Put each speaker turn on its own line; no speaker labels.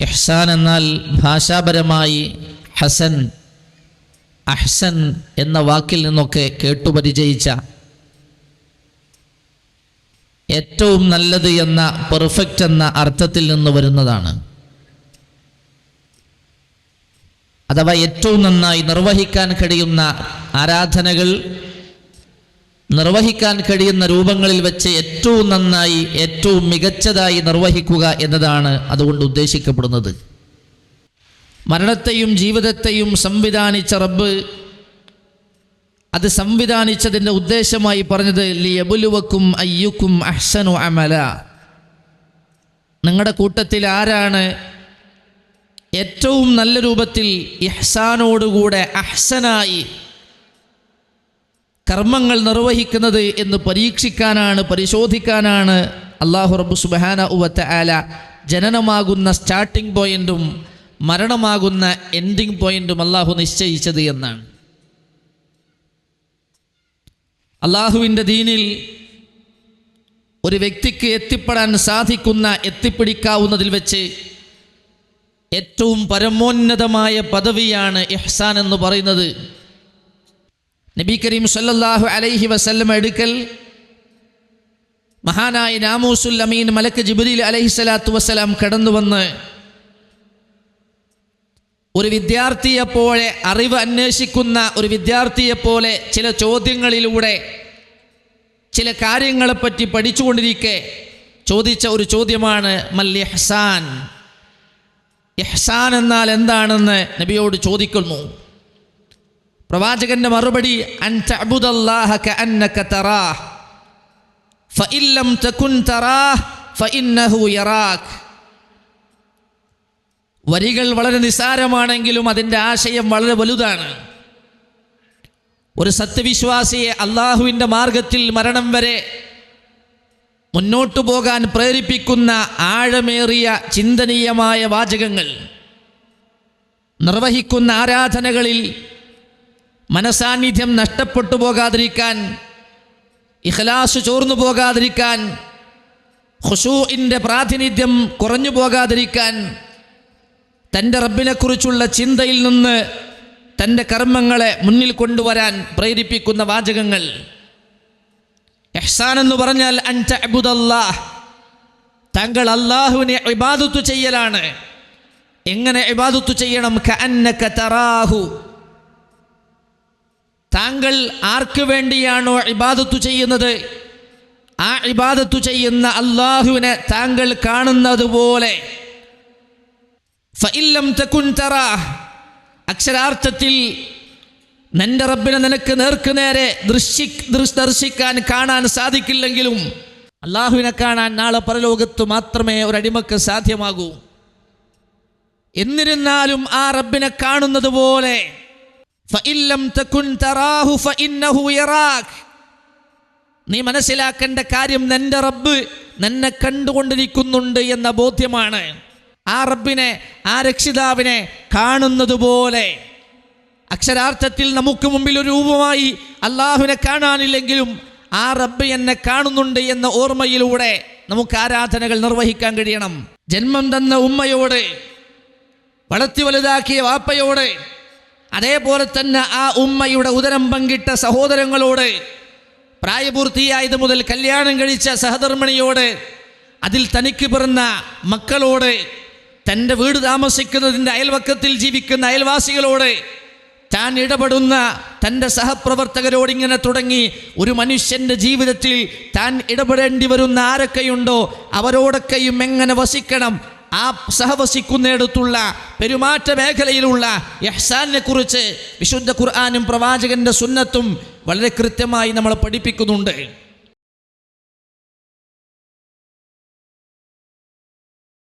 ഇഹ്സാൻ എന്നാൽ ഭാഷാപരമായി ഹസൻ അഹ്സൻ എന്ന വാക്കിൽ നിന്നൊക്കെ കേട്ടുപരിചയിച്ച ഏറ്റവും നല്ലത് എന്ന പെർഫെക്റ്റ് എന്ന അർത്ഥത്തിൽ നിന്ന് വരുന്നതാണ്. അഥവാ ഏറ്റവും നന്നായി നിർവഹിക്കാൻ കഴിയുന്ന ആരാധനകൾ നിർവഹിക്കാൻ കഴിയുന്ന രൂപങ്ങളിൽ വെച്ച് ഏറ്റവും നന്നായി ഏറ്റവും മികച്ചതായി നിർവഹിക്കുക എന്നതാണ് അതുകൊണ്ട് ഉദ്ദേശിക്കപ്പെടുന്നത്. മരണത്തെയും ജീവിതത്തെയും സംവിധാനിച്ച റബ്ബ് അത് സംവിധാനിച്ചതിന്റെ ഉദ്ദേശമായി പറഞ്ഞത് ലിയബുലുവക്കും അയ്യുക്കും അഹ്സനു അമല. നിങ്ങളുടെ കൂട്ടത്തിൽ ആരാണ് ഏറ്റവും നല്ല രൂപത്തിൽ ഇഹ്സാനോടുകൂടെ അഹ്സനായി കർമ്മങ്ങൾ നിർവഹിക്കുന്നത് എന്ന് പരീക്ഷിക്കാനാണ് പരിശോധിക്കാനാണ് അള്ളാഹു റബ്ബു സുബാന ഉവത്ത ആല ജനനമാകുന്ന സ്റ്റാർട്ടിംഗ് പോയിന്റും മരണമാകുന്ന എൻഡിങ് പോയിന്റും അള്ളാഹു നിശ്ചയിച്ചത് എന്നാണ്. അള്ളാഹുവിന്റെ ദീനിൽ ഒരു വ്യക്തിക്ക് എത്തിപ്പെടാൻ സാധിക്കുന്ന എത്തിപ്പിടിക്കാവുന്നതിൽ വെച്ച് ഏറ്റവും പരമോന്നതമായ പദവിയാണ് ഇഹ്സാൻ എന്ന് പറയുന്നത്. നബി കരീം സല്ലല്ലാഹു അലൈഹി വസല്ലം എടുക്കൽ മഹാനായ നാമൂസുൽ അമീൻ മലക്ക് ജിബ്രീൽ അലൈഹി സ്വലാത്തു വസ്സലാം കടന്നു വന്ന് ഒരു വിദ്യാർത്ഥിയെപ്പോലെ അറിവ് അന്വേഷിക്കുന്ന ഒരു വിദ്യാർത്ഥിയെപ്പോലെ ചില ചോദ്യങ്ങളിലൂടെ ചില കാര്യങ്ങളെപ്പറ്റി പഠിച്ചുകൊണ്ടിരിക്കെ ചോദിച്ച ഒരു ചോദ്യമാണ് മൽ ഇഹ്സാൻ? ഇഹ്സാൻ എന്നാൽ എന്താണെന്ന് നബിയോട് ചോദിക്കുന്നു. പ്രവാചകന്റെ മറുപടി വരികൾ വളരെ നിസ്സാരമാണെങ്കിലും അതിന്റെ ആശയം വളരെ വലുതാണ്. ഒരു സത്യവിശ്വാസിയെ അള്ളാഹുവിന്റെ മാർഗത്തിൽ മരണം വരെ മുന്നോട്ടു പോകാൻ പ്രേരിപ്പിക്കുന്ന ആഴമേറിയ ചിന്തനീയമായ വാചകങ്ങൾ നിർവഹിക്കുന്ന ആരാധനകളിൽ മനസാന്നിധ്യം നഷ്ടപ്പെട്ടു പോകാതിരിക്കാൻ ഇഖ്ലാസ് ചോർന്നു പോകാതിരിക്കാൻ ഖുഷൂഇന്റെ പ്രാതിനിധ്യം കുറഞ്ഞു പോകാതിരിക്കാൻ തന്റെ റബ്ബിനെക്കുറിച്ചുള്ള ചിന്തയിൽ നിന്ന് തന്റെ കർമ്മങ്ങളെ മുന്നിൽ കൊണ്ടുവരാൻ പ്രേരിപ്പിക്കുന്ന വാചകങ്ങൾ. എഹ്സാൻ എന്ന് പറഞ്ഞാൽ അൻത അബുദല്ലാഹ് താങ്കൾ അള്ളാഹുവിനെ ഇബാദത്തു ചെയ്യലാണ്. എങ്ങനെ ഇബാദത്തു ചെയ്യണം? കഅന്നക തറാഹു. താങ്കൾ ആർക്ക് വേണ്ടിയാണോ ഇബാദത്തു ചെയ്യുന്നത്? ആ ഇബാദത്തു ചെയ്യുന്ന അള്ളാഹുവിനെ താങ്കൾ കാണുന്നത് പോലെ. അക്ഷരാർത്ഥത്തിൽ നിന്റെ റബ്ബിനെ നിനക്ക് നേർക്ക് നേരെ ദൃശ്യ ദർശിക്കാൻ കാണാൻ സാധിക്കില്ലെങ്കിലും അള്ളാഹുവിനെ കാണാൻ നാളെ പരലോകത്ത് മാത്രമേ ഒരടിമക്ക് സാധ്യമാകൂ. എന്നിരുന്നാലും ആ റബ്ബിനെ കാണുന്നത് പോലെ നീ മനസ്സിലാക്കേണ്ട കാര്യം നിന്റെ റബ്ബ് നിന്നെ കണ്ടുകൊണ്ടിരിക്കുന്നുണ്ട് എന്ന ബോധ്യമാണ്. ആ റബ്ബിനെ ആ രക്ഷിതാവിനെ കാണുന്നത് പോലെ അക്ഷരാർത്ഥത്തിൽ നമുക്ക് മുമ്പിൽ ഒരു രൂപമായി അള്ളാഹുവിനെ കാണാനില്ലെങ്കിലും ആ റബ്ബ് എന്നെ കാണുന്നുണ്ട് എന്ന ഓർമ്മയിലൂടെ നമുക്ക് ആരാധനകൾ നിർവഹിക്കാൻ കഴിയണം. ജന്മം തന്ന ഉമ്മയോട് വളർത്തി വലുതാക്കിയ വാപ്പയോട് അതേപോലെ തന്നെ ആ ഉമ്മയുടെ ഉദരം പങ്കിട്ട സഹോദരങ്ങളോട് പ്രായപൂർത്തിയായത് മുതൽ കല്യാണം കഴിച്ച സഹധർമ്മിണിയോട് അതിൽ തനിക്ക് പിറന്ന മക്കളോട് തന്റെ വീട് താമസിക്കുന്നതിന്റെ അയൽവക്കത്തിൽ ജീവിക്കുന്ന അയൽവാസികളോട് താൻ ഇടപെടുന്ന തന്റെ സഹപ്രവർത്തകരോട് ഇങ്ങനെ തുടങ്ങി ഒരു മനുഷ്യന്റെ ജീവിതത്തിൽ താൻ ഇടപെടേണ്ടി വരുന്ന ആരൊക്കെയുണ്ടോ അവരോടൊക്കെയും എങ്ങനെ വസിക്കണം ആ സഹവസിക്കുന്നിടത്തുള്ള പെരുമാറ്റ മേഖലയിലുള്ള യഹ്സാനെ കുറിച്ച് വിശുദ്ധ ഖുർആാനും പ്രവാചകന്റെ സുന്നത്തും വളരെ കൃത്യമായി നമ്മളെ പഠിപ്പിക്കുന്നുണ്ട്.